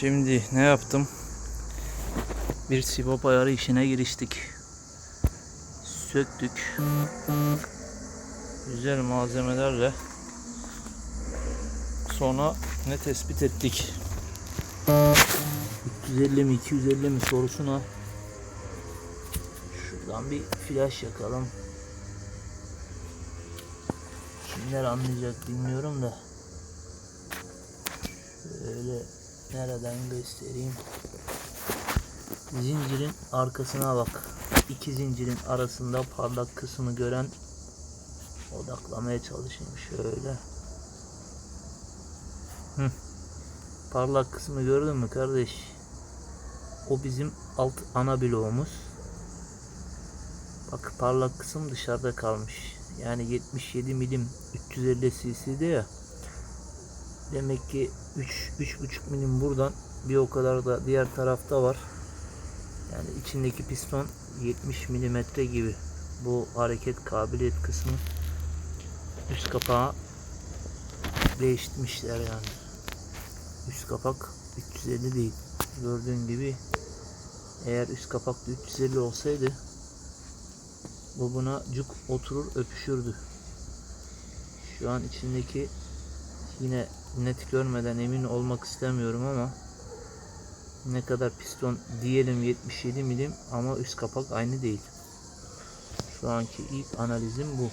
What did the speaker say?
Şimdi ne yaptım? Bir sibop ayarı işine giriştik. Söktük. Güzel malzemelerle sonra ne tespit ettik? 350 mi 250 mi sorusuna şuradan bir flash yakalım. Kimler anlayacak bilmiyorum da. Şöyle nereden göstereyim. Zincirin arkasına bak. İki zincirin arasında parlak kısmı gören odaklamaya çalışayım şöyle. Hı. Parlak kısmı gördün mü kardeş? O bizim alt ana bloğumuz. Bak parlak kısım dışarıda kalmış. Yani 77 milim 350 cc'de ya. Demek ki 3 3,5 milim buradan bir o kadar da diğer tarafta var. Yani içindeki piston 70 milimetre gibi. Bu hareket kabiliyet kısmı üst kapağı değiştirmişler yani. Üst kapak 350 değil. Gördüğün gibi eğer üst kapakta 350 olsaydı bu buna cuk oturur öpüşürdü. Şu an içindeki yine net görmeden emin olmak istemiyorum ama ne kadar piston diyelim 77 milim ama üst kapak aynı değil. Şu anki ilk analizim bu.